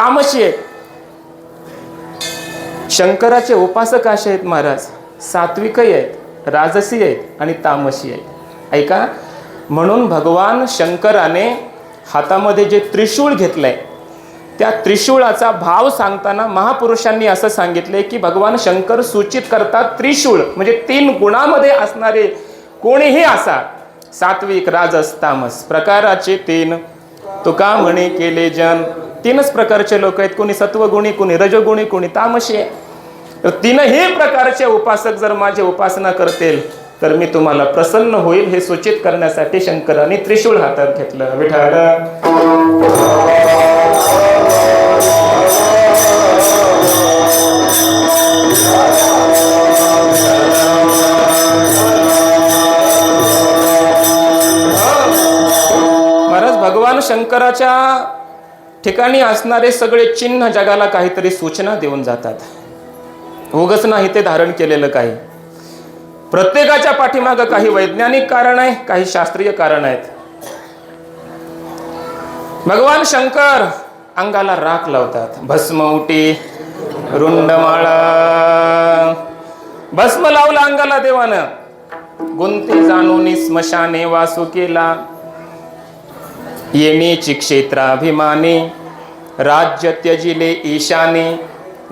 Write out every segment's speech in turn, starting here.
तामशी. आहेत शंकराचे उपासक असे आहेत महाराज. सात्विकही आहेत राजसी आहेत आणि तामसी आहेत. ऐका म्हणून भगवान शंकराने हातामध्ये जे त्रिशूळ घेतलंय त्या त्रिशूळाचा भाव सांगताना महापुरुषांनी असं सांगितले की भगवान शंकर सूचित करतात त्रिशूळ म्हणजे तीन गुणामध्ये असणारे कोणीही असा. सात्विक राजस तामस प्रकाराचे तीन. तुका म्हणे केले जन. तीनच प्रकारचे लोक आहेत. कोणी सत्वगुणी कोणी रजोगुणी कोणी तामशी आहे. तर तीनही प्रकारचे उपासक जर माझी उपासना करतील तर मी तुम्हाला प्रसन्न होईल हे सूचित करण्यासाठी शंकराने त्रिशूळ हातात घेतलं. विठाला महाराज भगवान शंकराच्या ठिकाणी असणारे सगळे चिन्ह जगाला काहीतरी सूचना देऊन जातात. उगच नाही ते धारण केलेलं काही. प्रत्येकाच्या पाठीमागं काही वैज्ञानिक कारण आहे काही शास्त्रीय कारण आहेत. भगवान शंकर अंगाला राख लावतात. भस्म उटी रुंडमाळा. भस्म लावला अंगाला देवानं. गुंती जाणून स्मशाने वासू केला. येणेची क्षेत्राभिमाने राज्य त्यजिले ईशाने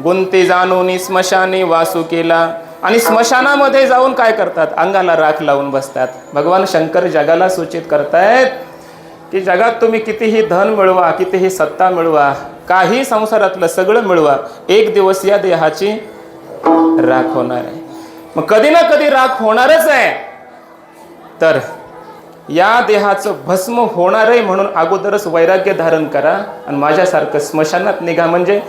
गुंते जाणून स्मशाने वासू केला आणि स्मशानामध्ये जाऊन काय करतात? अंगाला राख लावून बसतात. भगवान शंकर जगाला सूचित करतायत की जगात तुम्ही कितीही धन मिळवा कितीही सत्ता मिळवा काही संसारातलं सगळं मिळवा एक दिवस या देहाची राख होणार आहे. मग कधी ना कधी राख होणारच आहे. तर या देहाचं भस्म होणार आहे म्हणून अगोदरच वैराग्य धारण करा आणि माझ्यासारखं स्मशानात निघा. म्हणजे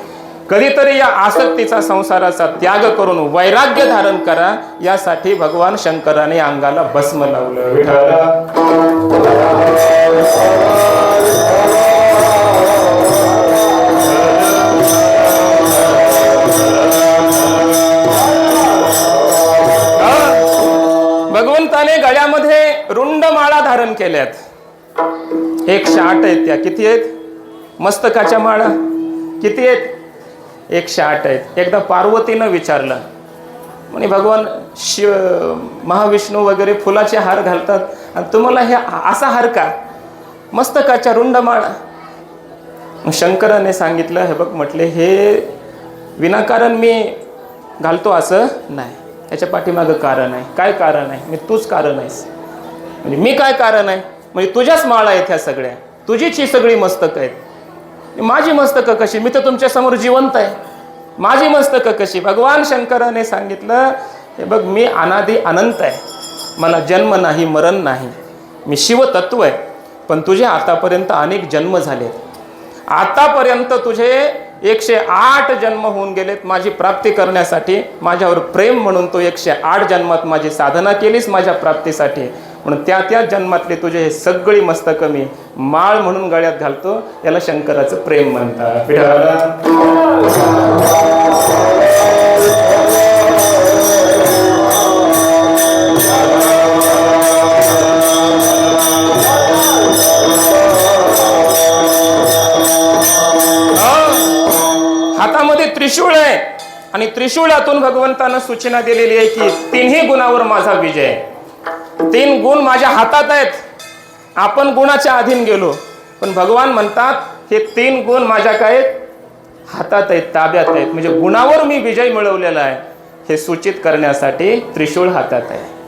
कधीतरी या आसक्तीचा संसाराचा त्याग करून वैराग्य धारण करा. यासाठी भगवान शंकराने अंगाला भस्म लावलं. एकशे आठ आहेत त्या. किती आहेत? मस्तकाच्या माळा. किती आहेत? एकशे आठ आहेत. एकदा पार्वतीनं विचारलं. म्हणे भगवान शिव महाविष्णू वगैरे फुलाचे हार घालतात आणि तुम्हाला हे असा हार का? मस्तकाच्या रुंड माळा. मग शंकराने सांगितलं हे बघ म्हटले हे विनाकारण मी घालतो असं नाही. त्याच्या पाठीमागं कारण आहे. काय कारण आहे? मी तूच कारण आहेस. म्हणजे मी काय कारण आहे? म्हणजे तुझ्याच माळा आहेत ह्या सगळ्या. तुझीच ही सगळी मस्तकं आहेत. माझी मस्तकं कशी? मी तर तुमच्यासमोर जिवंत आहे. माझी मस्तकं कशी? भगवान शंकराने सांगितलं हे बघ मी अनादी अनंत आहे. मला जन्म नाही मरण नाही. मी शिवतत्व आहे. पण तुझे आतापर्यंत अनेक जन्म झालेत. आतापर्यंत तुझे एकशे आठ जन्म होऊन गेलेत. माझी प्राप्ती करण्यासाठी माझ्यावर प्रेम म्हणून तू एकशे आठ जन्मात माझी साधना केलीस माझ्या प्राप्तीसाठी. म्हणून त्या त्या जन्मातले तुझे हे सगळी मस्तक मी माळ म्हणून गळ्यात घालतो. याला शंकराचं प्रेम म्हणतात. हातामध्ये त्रिशूळ आहे. आणि त्रिशूळातून भगवंतानं सूचना दिलेली आहे की तिन्ही गुणावर माझा विजय आहे. तीन गुण माझ्या हातात आहेत. आपण गुणाच्या अधीन गेलो. पण भगवान म्हणतात हे तीन गुण माझ्या काय हातात आहेत ताब्यात आहेत. म्हणजे गुणावर मी विजय मिळवलेला आहे. हे सूचित करण्यासाठी त्रिशूळ हातात आहे.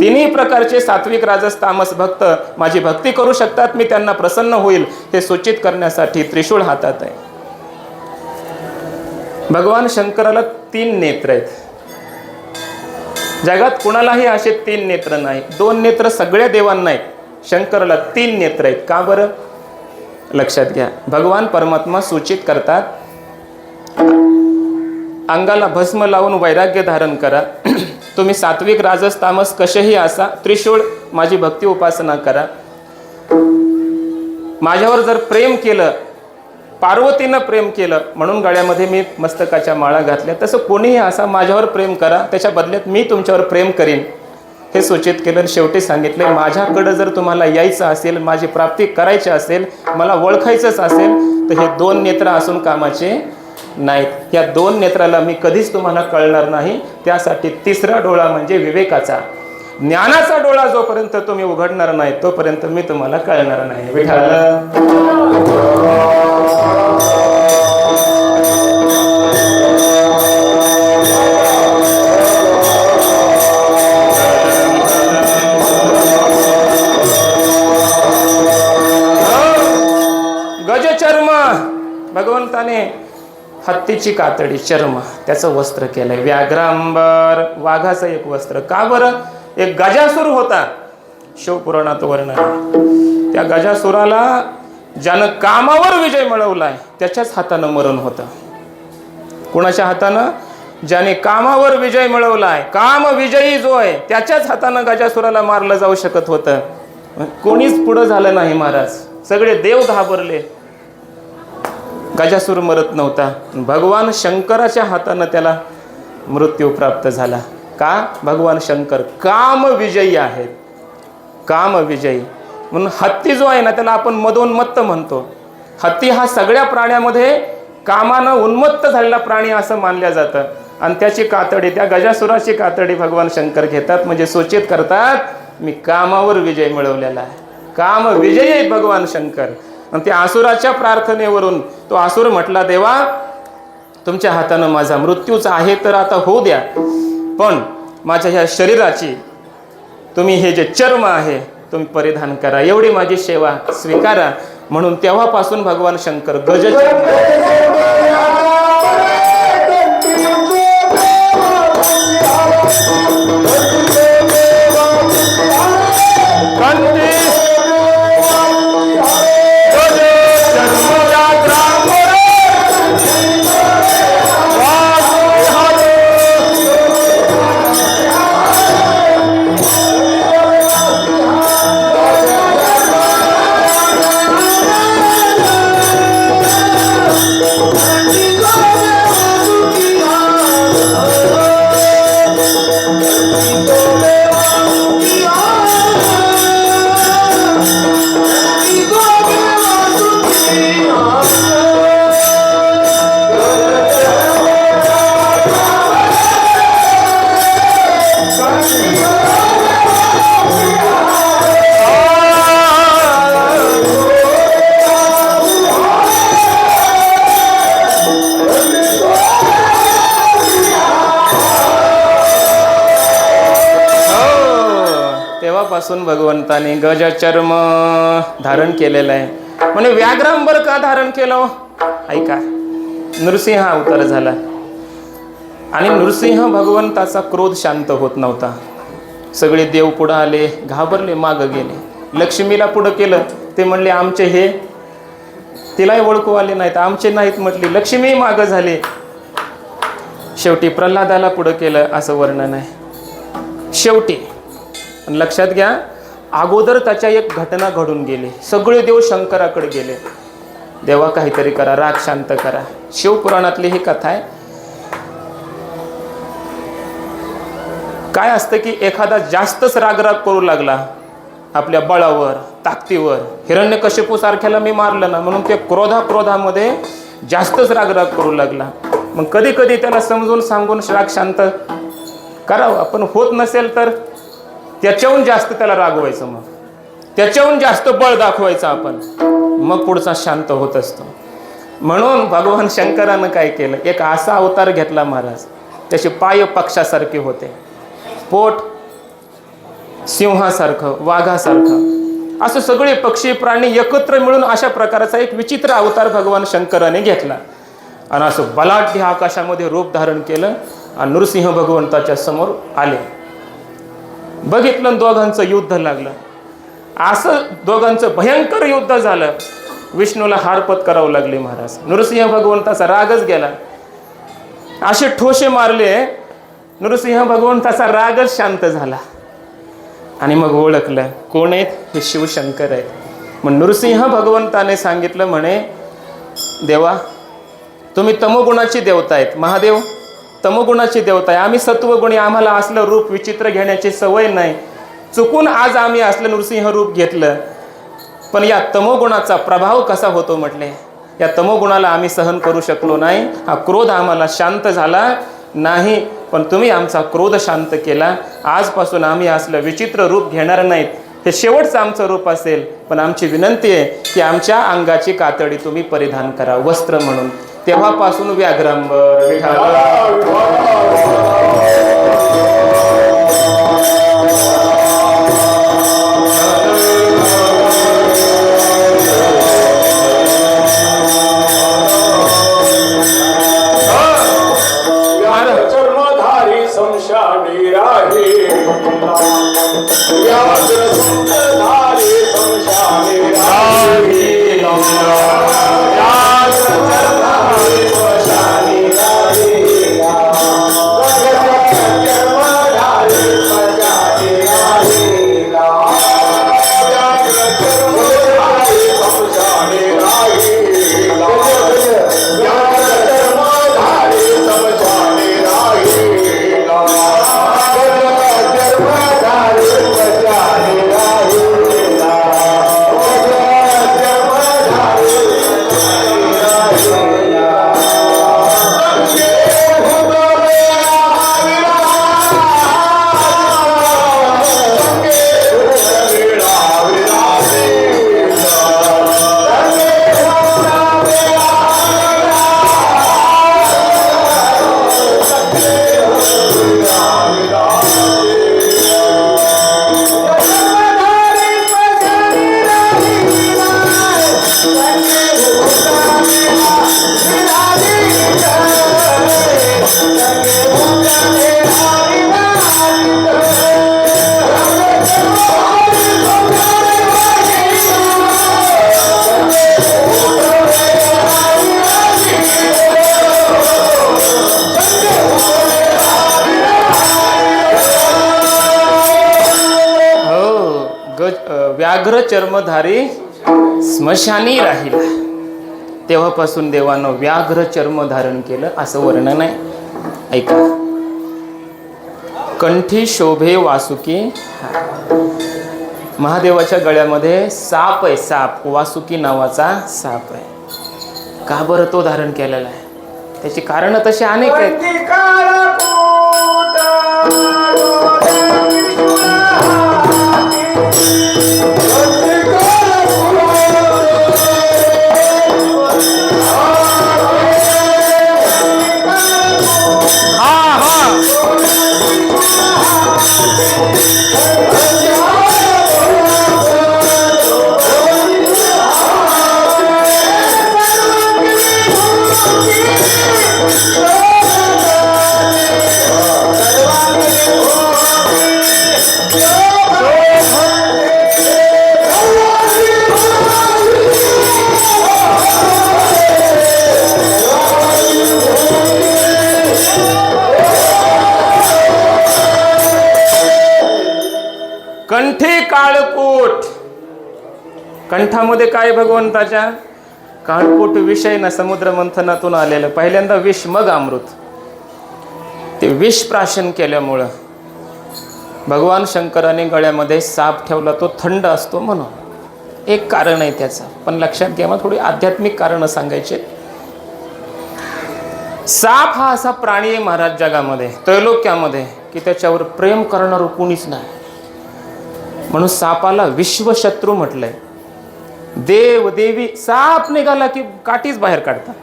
तिन्ही प्रकारचे सात्विक राजस तामस भक्त माझी भक्ती करू शकतात मी त्यांना प्रसन्न होईल हे सूचित करण्यासाठी त्रिशूळ हातात आहे. भगवान शंकराला तीन नेत्र आहेत. जगात कुणालाही असे तीन नेत्र नाही. दोन नेत्र सगळ्या देवांना आहेत. शंकराला तीन नेत्र आहेत. का बरं? लक्षात घ्या. भगवान परमात्मा सूचित करतात अंगाला भस्म लावून वैराग्य धारण करा. तुम्ही सात्विक राजस तामस कसेही असा त्रिशूळ माझी भक्ती उपासना करा. माझ्यावर जर प्रेम केलं पार्वतीनं प्रेम केलं म्हणून गळ्यामध्ये मी मस्तकाच्या माळा घातल्या. तसं कोणीही असा माझ्यावर प्रेम करा त्याच्या बदल्यात मी तुमच्यावर प्रेम करीन हे सूचित केलं आणि शेवटी सांगितले माझ्याकडं जर तुम्हाला यायचं असेल माझी प्राप्ती करायची असेल मला ओळखायचंच असेल तर हे दोन नेत्र असून कामाचे नाहीत. या दोन नेत्राला मी कधीच तुम्हाला कळणार नाही. त्यासाठी तिसरा डोळा म्हणजे विवेकाचा. ज्ञानाचा डोळा जोपर्यंत तुम्ही उघडणार नाही तोपर्यंत मी तुम्हाला कळणार नाही. विठाल हत्तीची कातडी चर्म त्याचं वस्त्र केलंय. व्याघ्रांबर वाघाचं एक वस्त्र. का बरं? एक गजासूर होता. शिवपुराणात वर्णन. त्या गजासुराला ज्यानं कामावर विजय मिळवलाय त्याच्याच हातानं मरण होतं. कुणाच्या हातानं? ज्याने कामावर विजय मिळवलाय काम विजयी जो आहे त्याच्याच हातानं गजासुराला मारलं जाऊ शकत होतं. कोणीच पुढं झालं नाही महाराज. सगळे देव घाबरले. गजासूर मरत नव्हता. भगवान शंकराच्या हातानं त्याला मृत्यू प्राप्त झाला. का? भगवान शंकर काम विजयी आहेत. काम विजयी म्हणून हत्ती जो आहे ना त्याला आपण मदोन्मत्त म्हणतो. हत्ती हा सगळ्या प्राण्यामध्ये कामानं उन्मत्त झालेला प्राणी असं मानलं जातं. आणि त्याची कातडी त्या गजासुराची कातडी भगवान शंकर घेतात. म्हणजे सूचित करतात मी कामावर विजय मिळवलेला आहे. काम विजयी आहेत भगवान शंकर. आणि त्या आसुराच्या प्रार्थनेवरून तो आसुर म्हटला देवा तुमच्या हातानं माझा मृत्यूच आहे तर आता होऊ द्या पण माझ्या ह्या शरीराची तुम्ही हे जे चर्म आहे तुम्ही परिधान करा. एवढी माझी सेवा स्वीकारा. म्हणून तेव्हापासून भगवान शंकर गज तेव्हापासून भगवंताने गजचर्म धारण केलेलं आहे. म्हणजे व्याघ्रांबर का धारण केलं हो? ऐका नृसिंह अवतार झाला. आणि नृसिंह भगवंताचा क्रोध शांत होत नव्हता. सगळे देव पुढं आले घाबरले मागं गेले. लक्ष्मीला पुढं केलं ते म्हणले आमचे हे तिलाही ओळखू आले नाहीत आमचे नाहीत म्हटले. लक्ष्मी मागं झाले. शेवटी प्रल्हादाला पुढं केलं असं वर्णन आहे. शेवटी आणि लक्षात घ्या अगोदर त्याच्या एक घटना घडून गेली. सगळे देव शंकराकडे गेले. देवा काहीतरी करा राग शांत करा. शिवपुराणातली ही कथा आहे. काय असतं की एखादा जास्तच रागराग करू लागला आपल्या बळावर ताकदीवर हिरण्यकशिपू सारख्याला मी मारलं ना म्हणून ते क्रोधा क्रोधामध्ये जास्तच रागराग करू लागला. मग कधी कधी त्याला समजून सांगून राग शांत करावं. पण होत नसेल तर त्याच्याहून जास्त त्याला रागवायचं मग. त्याच्याहून जास्त बळ दाखवायचं आपण. मग पुढचा शांत होत असतो. म्हणून भगवान शंकरानं काय केलं? एक असा अवतार घेतला महाराज. त्याचे पाय पक्षासारखे होते. पोट सिंहासारखं वाघासारखं. असं सगळे पक्षी प्राणी एकत्र मिळून अशा प्रकारचा एक विचित्र अवतार भगवान शंकराने घेतला. आणि असं बलाढ्य आकाशामध्ये रूप धारण केलं आणि नृसिंह भगवंताच्या समोर आले. बघितलं आणि दोघांचं युद्ध लागलं. असं दोघांचं भयंकर युद्ध झालं. विष्णूला हारपत करावं लागले महाराज. नृसिंह भगवंताचा रागच गेला. असे ठोसे मारले. नृसिंह भगवंताचा रागच शांत झाला. आणि मग ओळखलं कोण आहेत? हे शिवशंकर आहेत. मग नृसिंह भगवंताने सांगितलं म्हणे देवा तुम्ही तमोगुणाची देवता आहेत. महादेव तमगुणाची देवता आहे. आम्ही सत्वगुणी आम्हाला असलं रूप विचित्र घेण्याची सवय नाही. चुकून आज आम्ही असलं नृसिंह रूप घेतलं. पण या तमोगुणाचा प्रभाव कसा होतो म्हटले? या तमोगुणाला आम्ही सहन करू शकलो नाही. हा क्रोध आम्हाला शांत झाला नाही पण तुम्ही आमचा क्रोध शांत केला. आजपासून आम्ही असलं विचित्र रूप घेणार नाहीत. हे शेवटचं आमचं रूप असेल. पण आमची विनंती आहे की आमच्या अंगाची कातडी तुम्ही परिधान करा. वस्त्र म्हणून. तेव्हापासून व्याघ्रांबर विठाला चर्मधारी स्मशानी राहिला. तेव्हापासून देवानं व्याघ्र चर्म धारण केलं असं वर्णन आहे. ऐका. कंठी शोभे वासुकी. महादेवाच्या गळ्यामध्ये साप आहे साप. वासुकी नावाचा साप आहे. का बरं तो धारण केलेला आहे? त्याची कारण तशी अनेक आहेत. कंठामध्ये काय भगवंताच्या? काळकोट विषय ना समुद्र मंथनातून आलेलं. पहिल्यांदा विष मग अमृत. ते विष प्राशन केल्यामुळं भगवान शंकराने गळ्यामध्ये साप ठेवला तो थंड असतो म्हणून. एक कारण आहे त्याचं. पण लक्षात घ्या मग थोडी आध्यात्मिक कारणं सांगायचे. साप हा असा प्राणी आहे महाराज जगामध्ये त्रैलोक्यामध्ये की त्याच्यावर प्रेम करणारं कोणीच नाही. म्हणून सापाला विश्वशत्रू म्हटलंय. देव देवी साप निघाला की काठीच बाहेर काढतात.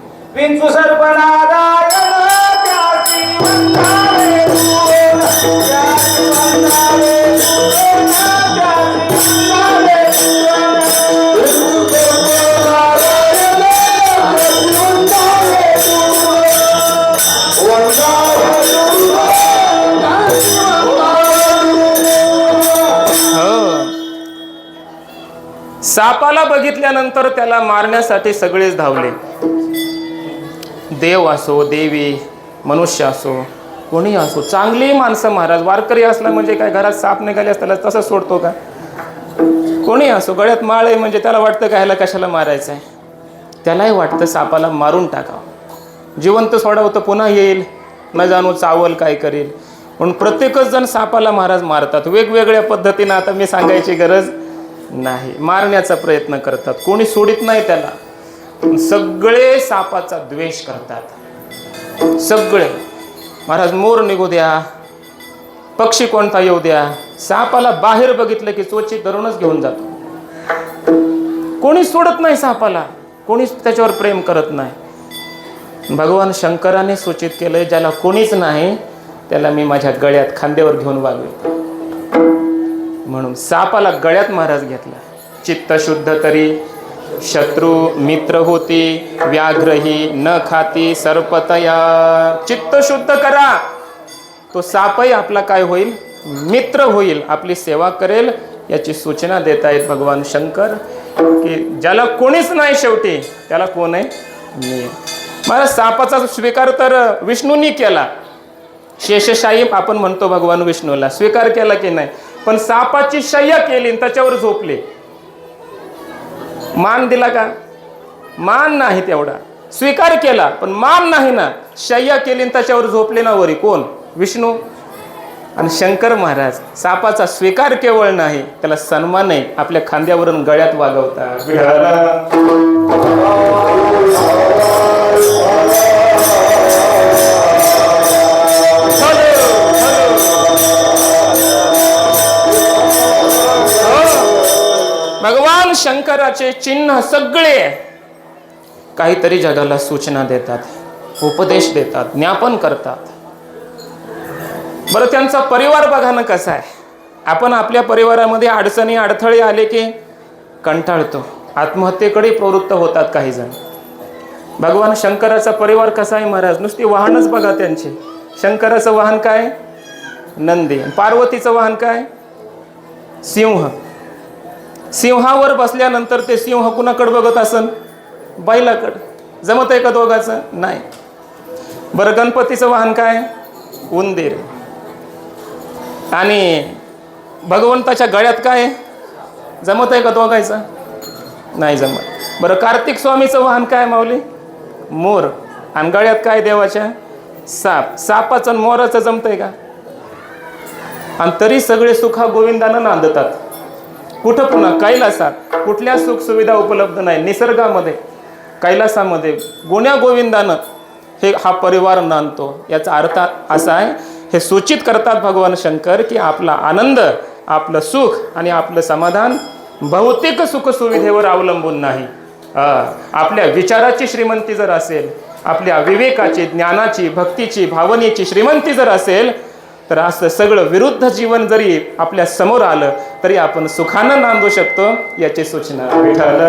सापाला त्याला मारण्यासाठी सगळेच धावले. देव असो देवी मनुष्य असो कोणी असो चांगली माणसं महाराज वारकरी असला म्हणजे काय घरात साप निघाले असताना तसं सोडतो का? कोणी असो गळ्यात माळ आहे म्हणजे त्याला वाटतं का ह्याला कशाला मारायचं आहे त्यालाही वाटतं सापाला मारून टाकावं. जिवंत सोडावं तर पुन्हा येईल. न जाणू चावल काय करेल. म्हणून प्रत्येकच जण सापाला महाराज मारतात. वेगवेगळ्या पद्धतीनं आता मी सांगायची गरज नाही. मारण्याचा प्रयत्न करतात. कोणी सोडित नाही त्याला. सगळे सापाचा द्वेष करतात. सगळे. महाराज मोर निघू द्या. पक्षी कोणता येऊ द्या. सापाला बाहेर बघितलं की चोची धरूनच घेऊन जातो. कोणी सोडत नाही सापाला. कोणीच त्याच्यावर प्रेम करत नाही. भगवान शंकराने सूचित केलंय ज्याला कोणीच नाही त्याला मी माझ्या गळ्यात खांद्यावर घेऊन वागवे म्हणून सापाला गळ्यात महाराज घेतला. चित्त शुद्ध तरी शत्रू मित्र होती व्याघ्रही न खाती सर्पतया. चित्त शुद्ध करा. तो सापही आपला काय होईल? मित्र होईल आपली सेवा करेल याची सूचना देत आहेत भगवान शंकर की ज्याला कोणीच नाही शेवटी त्याला कोण आहे? मी. मला सापाचा स्वीकार तर विष्णूंनी केला. शेषशाही आपण म्हणतो भगवान विष्णूला. स्वीकार केला की नाही? पण सापाची शय्या केली आणि त्याच्यावर झोपले. मान दिला का? मान नाही तेवढा. स्वीकार केला पण मान नाही ना. शय्या केली आणि त्याच्यावर झोपले ना वरी. कोण? विष्णू. आणि शंकर महाराज सापाचा स्वीकार केवळ नाही त्याला सन्मान आहे आपल्या खांद्यावरून गळ्यात वागवतात. शंकराचे चिन्ह सगळे काहीतरी जगाला सूचना देतात उपदेश देतात ज्ञापन करतात. बरं त्यांचा परिवार बघा ना कसा आहे. आपण आपल्या परिवारामध्ये अडचणी अडथळे आले की कंटाळतो. आत्महत्येकडे प्रवृत्त होतात काही जण भगवान शंकराचा परिवार कसा आहे महाराज? नुसती वाहनच बघा त्यांचे. शंकराचं वाहन काय? नंदी. पार्वतीचं वाहन काय? सिंह. सिंहावर बसल्यानंतर ते सिंह कुणाकडे बघत असन? बैलाकडं. जमत आहे का दोघाचं? नाही. बरं गणपतीचं वाहन काय? उंदीर. आणि भगवंताच्या गळ्यात काय? जमत आहे का दोघायचं? नाही जमत. बरं कार्तिक स्वामीचं वाहन काय माऊली? मोर. आणि गळ्यात काय देवाच्या? साप. सापाचं आणि मोराचं जमतंय का? आणि तरी सगळे सुखा गोविंदानं नांदतात. कुठं पुन्हा? कैलासात. कुठल्या सुखसुविधा उपलब्ध नाही? निसर्गामध्ये कैलासामध्ये. गुण्या गोविंदानं हे हा परिवार नांदतो. याचा अर्थ असा आहे हे सूचित करतात भगवान शंकर की आपला आनंद आपलं सुख आणि आपलं समाधान भौतिक सुखसुविधेवर अवलंबून नाही. आपल्या विचाराची श्रीमंती जर असेल आपल्या विवेकाची ज्ञानाची भक्तीची भावनेची श्रीमंती जर असेल तर असं सगळं विरुद्ध जीवन जरी आपल्यासमोर आलं तरी आपण सुखानं नांदू शकतो याची सूचना विठ्ठल